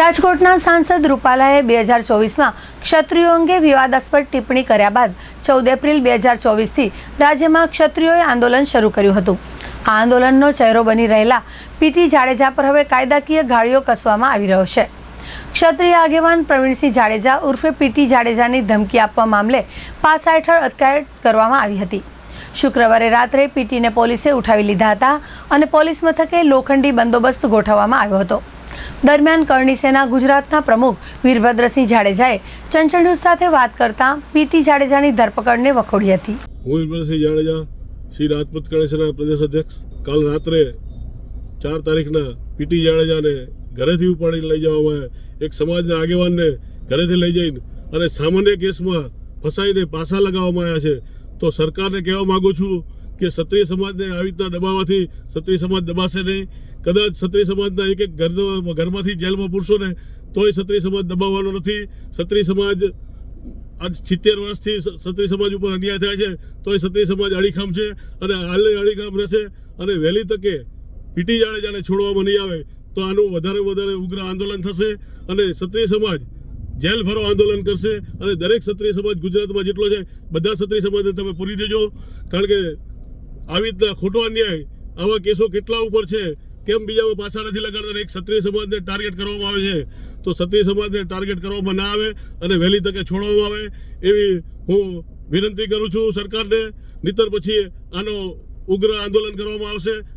રાજકોટના સાંસદ રૂપાલાએ બે હજાર ચોવીસમાં ક્ષત્રિયો અંગે વિવાદાસ્પદ ટિપ્પણી કર્યા બાદ ચૌદ એપ્રિલ બે હજાર ચોવીસથી રાજ્યમાં ક્ષત્રિયોએ આંદોલન શરૂ કર્યું હતું. આ આંદોલનનો ચહેરો બની રહેલા પીટી જાડેજા પર હવે કાયદાકીય ગાળીઓ કસવામાં આવી રહ્યો છે. ક્ષત્રિય આગેવાન પ્રવીણસિંહ જાડેજા ઉર્ફે પીટી જાડેજાની ધમકી આપવા મામલે પાસા હેઠળ અટકાયત કરવામાં આવી હતી. શુક્રવારે રાત્રે પીટીને પોલીસે ઉઠાવી લીધા હતા અને પોલીસ મથકે લોખંડી બંદોબસ્ત ગોઠવવામાં આવ્યો હતો. દરમિયાન કરણી સેના ગુજરાતના પ્રમુખ વીરભદ્રસિંહ જાડેજાએ ચંચળ ન્યૂઝ સાથે વાત કરતા પીટી જાડેજાની ધરપકડને વખોડી હતી હું વીરભદ્રસિંહ જાડેજા, શ્રી રાજપૂત ગણેશના પ્રદેશ અધ્યક્ષ કાલ રાત્રે ચાર તારીખના પીટી જાડેજાને ઘરેથી ઉપાડીને લઈ જવામાં. એક સમાજના આગેવાનને ઘરેથી લઈ જઈને અને સામાન્ય કેસમાં ફસાઈને પાસા લગાવવામાં આવ્યા છે તો સરકારને કહેવા માગું છું કે ક્ષત્રિય સમાજને આવી રીતના દબાવવાથી ક્ષત્રિય સમાજ દબાશે નહીં. કદાચ ક્ષત્રિય સમાજના એક એક ઘરનો, ઘરમાંથી જેલમાં પૂરશો ને, તોય ક્ષત્રિય સમાજ દબાવવાનો નથી. ક્ષત્રિય સમાજ આજ સિત્તેર વર્ષથી ક્ષત્રિય સમાજ ઉપર અન્યાય થાય છે, તોય ક્ષત્રિય સમાજ અડીખમ છે અને હાલે અડીખમ રહેશે. અને વહેલી તકે પીટી જાડેજાને છોડવામાં નહીં આવે, તો આનું વધારે વધારે ઉગ્ર આંદોલન થશે અને ક્ષત્રિય સમાજ જેલ ભરો આંદોલન કરશે. અને દરેક ક્ષત્રિય સમાજ ગુજરાતમાં જેટલો છે, બધા ક્ષત્રિય સમાજને તમે પૂરી દેજો. કારણ કે આવી રીતના ખોટો અન્યાય આવા કેસો કેટલા ઉપર છે, કેમ બીજામાં પાછા નથી લગાડતા એક ક્ષત્રિય સમાજને ટાર્ગેટ કરવામાં આવે છે? તો ક્ષત્રિય સમાજને ટાર્ગેટ કરવામાં ના આવે અને વહેલી તકે છોડવામાં આવે એવી હું વિનંતી કરું છું સરકારને. નહીતર પછી આનો ઉગ્ર આંદોલન કરવામાં આવશે.